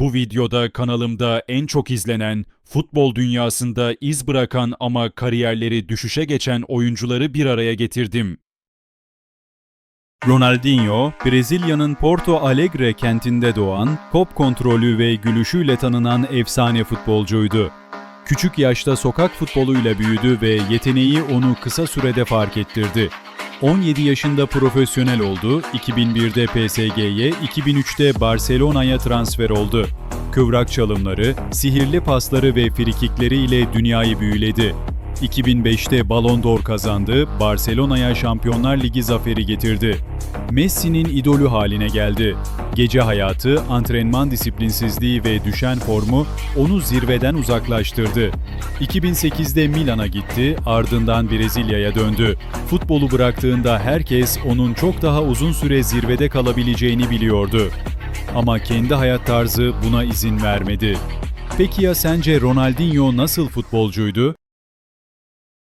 Bu videoda kanalımda en çok izlenen, futbol dünyasında iz bırakan ama kariyerleri düşüşe geçen oyuncuları bir araya getirdim. Ronaldinho, Brezilya'nın Porto Alegre kentinde doğan, kop kontrolü ve gülüşüyle tanınan efsane futbolcuydu. Küçük yaşta sokak futboluyla büyüdü ve yeteneği onu kısa sürede fark ettirdi. 17 yaşında profesyonel oldu, 2001'de PSG'ye, 2003'te Barcelona'ya transfer oldu. Kıvrak çalımları, sihirli pasları ve frikikleriyle dünyayı büyüledi. 2005'te Ballon d'Or kazandı, Barcelona'ya Şampiyonlar Ligi zaferi getirdi. Messi'nin idolü haline geldi. Gece hayatı, antrenman disiplinsizliği ve düşen formu onu zirveden uzaklaştırdı. 2008'de Milan'a gitti, ardından Brezilya'ya döndü. Futbolu bıraktığında herkes onun çok daha uzun süre zirvede kalabileceğini biliyordu. Ama kendi hayat tarzı buna izin vermedi. Peki ya sence Ronaldinho nasıl futbolcuydu?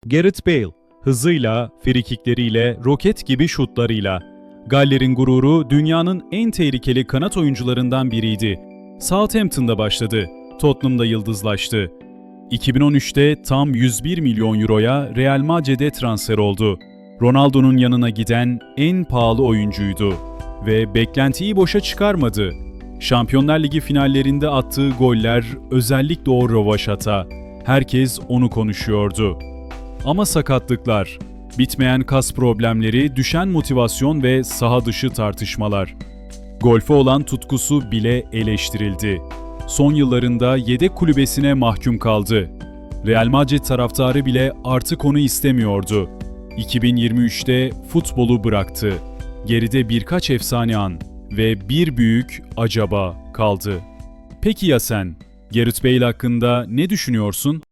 Gareth Bale, hızıyla, frikikleriyle, roket gibi şutlarıyla. Galler'in gururu dünyanın en tehlikeli kanat oyuncularından biriydi. Southampton'da başladı, Tottenham'da yıldızlaştı. 2013'te tam 101 milyon euroya Real Madrid'e transfer oldu. Ronaldo'nun yanına giden en pahalı oyuncuydu ve beklentiyi boşa çıkarmadı. Şampiyonlar Ligi finallerinde attığı goller, özellikle o rövaşata, herkes onu konuşuyordu. Ama sakatlıklar, bitmeyen kas problemleri, düşen motivasyon ve saha dışı tartışmalar. Golfe olan tutkusu bile eleştirildi. Son yıllarında yedek kulübesine mahkum kaldı. Real Madrid taraftarı bile artık onu istemiyordu. 2023'te futbolu bıraktı. Geride birkaç efsane an ve bir büyük acaba kaldı. Peki ya sen? Gareth Bale hakkında ne düşünüyorsun?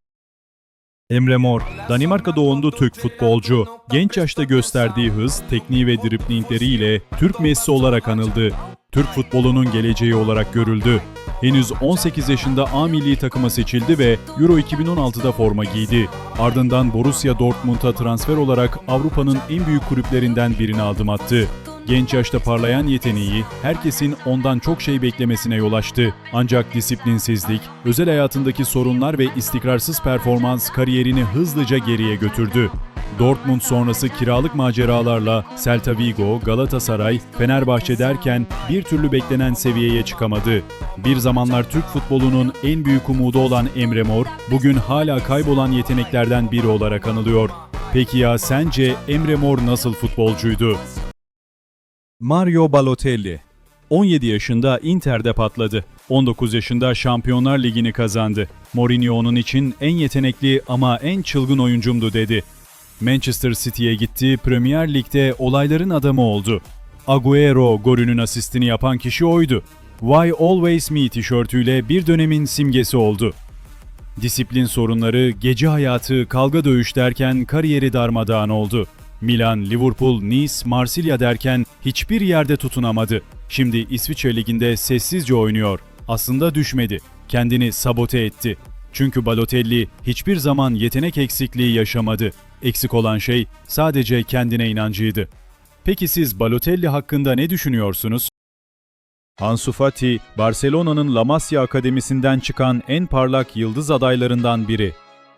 Emre Mor, Danimarka doğumlu Türk futbolcu. Genç yaşta gösterdiği hız, tekniği ve driplingleriyle Türk Messi olarak anıldı. Türk futbolunun geleceği olarak görüldü. Henüz 18 yaşında A milli takıma seçildi ve Euro 2016'da forma giydi. Ardından Borussia Dortmund'a transfer olarak Avrupa'nın en büyük kulüplerinden birine adım attı. Genç yaşta parlayan yeteneği herkesin ondan çok şey beklemesine yol açtı. Ancak disiplinsizlik, özel hayatındaki sorunlar ve istikrarsız performans kariyerini hızlıca geriye götürdü. Dortmund sonrası kiralık maceralarla Celta Vigo, Galatasaray, Fenerbahçe derken bir türlü beklenen seviyeye çıkamadı. Bir zamanlar Türk futbolunun en büyük umudu olan Emre Mor, bugün hala kaybolan yeteneklerden biri olarak anılıyor. Peki ya sence Emre Mor nasıl futbolcuydu? Mario Balotelli 17 yaşında Inter'de patladı. 19 yaşında Şampiyonlar Ligi'ni kazandı. Mourinho onun için en yetenekli ama en çılgın oyuncumdu dedi. Manchester City'ye gitti, Premier Lig'de olayların adamı oldu. Agüero golünün asistini yapan kişi oydu. Why Always Me tişörtüyle bir dönemin simgesi oldu. Disiplin sorunları, gece hayatı, kavga dövüş derken kariyeri darmadağın oldu. Milan, Liverpool, Nice, Marsilya derken hiçbir yerde tutunamadı. Şimdi İsviçre Ligi'nde sessizce oynuyor. Aslında düşmedi. Kendini sabote etti. Çünkü Balotelli hiçbir zaman yetenek eksikliği yaşamadı. Eksik olan şey sadece kendine inancıydı. Peki siz Balotelli hakkında ne düşünüyorsunuz? Ansu Fati, Barcelona'nın La Masia Akademisi'nden çıkan en parlak yıldız adaylarından biri.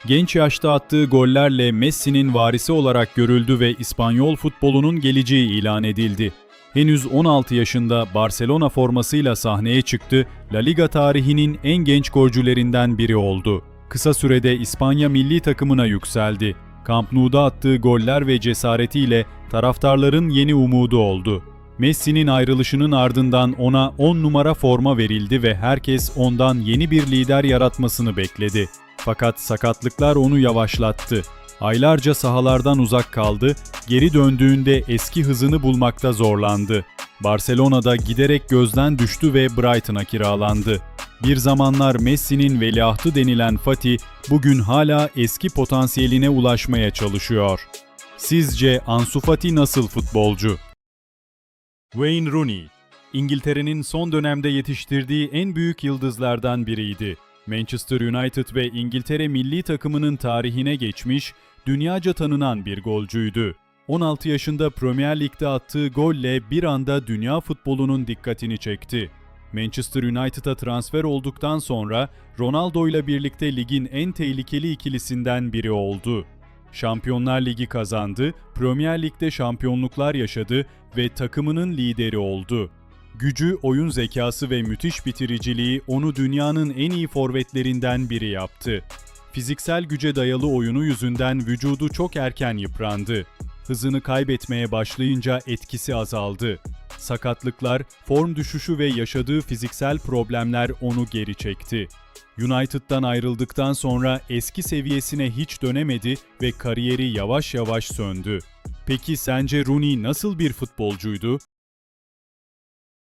Genç yaşta attığı gollerle Messi'nin varisi olarak görüldü ve İspanyol futbolunun geleceği ilan edildi. Henüz 16 yaşında Barcelona formasıyla sahneye çıktı, La Liga tarihinin en genç golcülerinden biri oldu. Kısa sürede İspanya milli takımına yükseldi. Camp Nou'da attığı goller ve cesaretiyle taraftarların yeni umudu oldu. Messi'nin ayrılışının ardından ona 10 numara forma verildi ve herkes ondan yeni bir lider yaratmasını bekledi. Fakat sakatlıklar onu yavaşlattı. Aylarca sahalardan uzak kaldı, geri döndüğünde eski hızını bulmakta zorlandı. Barcelona'da giderek gözden düştü ve Brighton'a kiralandı. Bir zamanlar Messi'nin veliahtı denilen Fati, bugün hala eski potansiyeline ulaşmaya çalışıyor. Sizce Ansu Fati nasıl futbolcu? Wayne Rooney, İngiltere'nin son dönemde yetiştirdiği en büyük yıldızlardan biriydi. Manchester United ve İngiltere milli takımının tarihine geçmiş, dünyaca tanınan bir golcüydü. 16 yaşında Premier Lig'de attığı golle bir anda dünya futbolunun dikkatini çekti. Manchester United'a transfer olduktan sonra Ronaldo ile birlikte ligin en tehlikeli ikilisinden biri oldu. Şampiyonlar Ligi kazandı, Premier Lig'de şampiyonluklar yaşadı ve takımının lideri oldu. Gücü, oyun zekası ve müthiş bitiriciliği onu dünyanın en iyi forvetlerinden biri yaptı. Fiziksel güce dayalı oyunu yüzünden vücudu çok erken yıprandı. Hızını kaybetmeye başlayınca etkisi azaldı. Sakatlıklar, form düşüşü ve yaşadığı fiziksel problemler onu geri çekti. United'dan ayrıldıktan sonra eski seviyesine hiç dönemedi ve kariyeri yavaş yavaş söndü. Peki sence Rooney nasıl bir futbolcuydu?